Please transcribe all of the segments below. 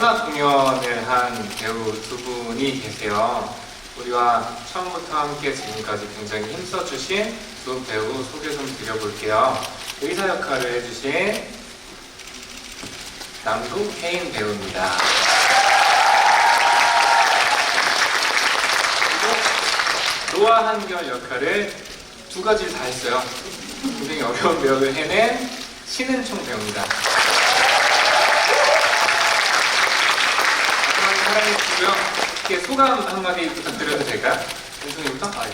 공연을 한 배우 두 분이 계세요. 우리와 처음부터 함께 지금까지 굉장히 힘써주신 두 배우 소개 좀 드려볼게요. 의사 역할을 해주신 남도혜인 배우입니다. 그리고 노아 한결 역할을 두 가지를 다 했어요. 굉장히 어려운 배역을 해낸 신은총 배우입니다. 마지막에 사랑해주시고요. 이렇게 소감 한마디 부탁드려도 될까요? 은총이부터? 아, 예.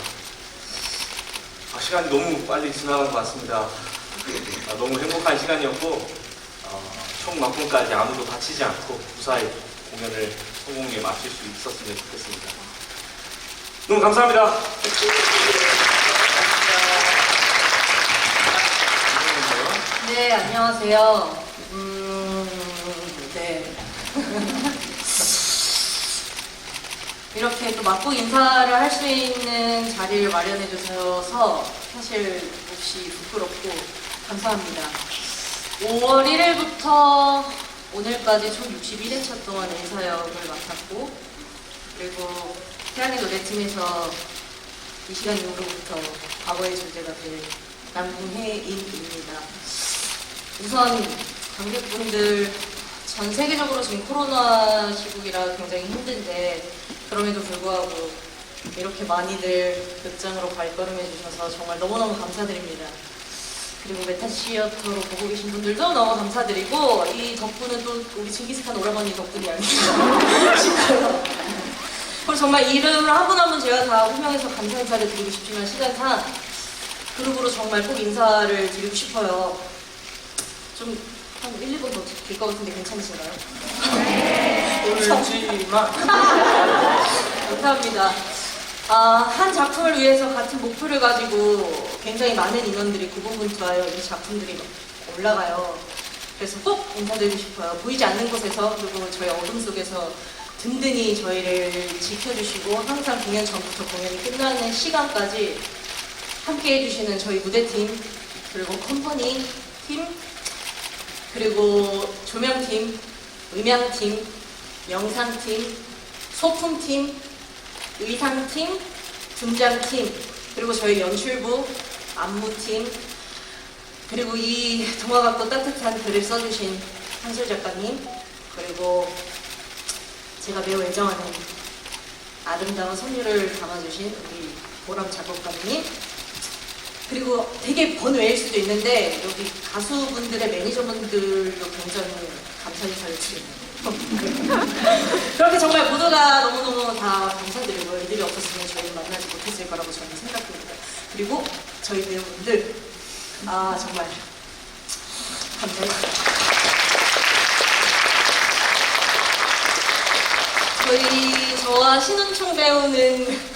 아, 시간이 너무 빨리 지나간 것 같습니다. 아, 너무 행복한 시간이었고 어, 총 막공까지 아무도 다치지 않고 무사히 공연을 성공에 마칠 수 있었으면 좋겠습니다. 너무 감사합니다. 네, 안녕하세요. 음, 네. 이렇게 또 맞고 인사를 할 수 있는 자리를 마련해 주셔서 사실 몹시 부끄럽고 감사합니다. 5월 1일부터 오늘까지 총 61회차 동안 인사역을 맡았고 그리고 태양의 노래팀에서 이 시간 이후로부터 과거의 존재가 될 남궁혜인입니다. 우선 관객분들 전 세계적으로 지금 코로나 시국이라 굉장히 힘든데 그럼에도 불구하고 이렇게 많이들 극장으로 발걸음해 주셔서 정말 너무너무 감사드립니다. 그리고 메타시어터로 보고 계신 분들도 너무 감사드리고 이 덕분은 또 우리 징기스칸 오라버니 덕분이 아닌가 싶어요. 그리고 정말 이름을 한분 한 분 제가 다 호명해서 감사 인사를 드리고 싶지만 시간상 그룹으로 정말 꼭 인사를 드리고 싶어요. 좀 한 1, 2분 더 길 것 같은데 괜찮으신가요? 울지마. 감사합니다. 아, 한 작품을 위해서 같은 목표를 가지고 굉장히 많은 인원들이 고군분투하여 이 작품들이 올라가요. 그래서 꼭 인사드리고 싶어요. 보이지 않는 곳에서 그리고 저희 어둠 속에서 든든히 저희를 지켜주시고 항상 공연 전부터 공연이 끝나는 시간까지 함께 해주시는 저희 무대팀 그리고 컴퍼니 팀 그리고 조명팀, 음향팀, 영상팀, 소품팀, 의상팀, 분장팀, 그리고 저희 연출부, 안무팀, 그리고 이 동화 같고 따뜻한 글을 써주신 한솔 작가님, 그리고 제가 매우 애정하는 아름다운 선율을 담아주신 우리 보람 작곡가님, 그리고 되게 번외일 수도 있는데 여기 가수분들의 매니저분들도 굉장히 감사 인사를 드립니다. 그렇게 정말 모두가 너무너무 다 감사드리고 이들이 없었으면 저희는 만나지 못했을 거라고 저는 생각합니다. 그리고 저희 배우분들 아 정말 감사합니다. 저희 저와 신은총 배우는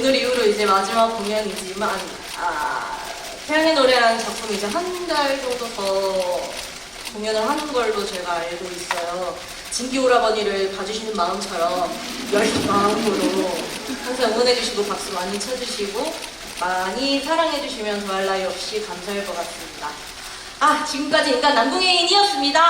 오늘 이후로 이제 마지막 공연이지만 아, 태양의 노래라는 작품이 이제 한 달 정도 더 공연을 하는 걸로 제가 알고 있어요. 진기 오라버니를 봐주시는 마음처럼 열린 마음으로 항상 응원해주시고 박수 많이 쳐주시고 많이 사랑해주시면 더할 나위 없이 감사할 것 같습니다. 아 지금까지 인간 남궁혜인이었습니다.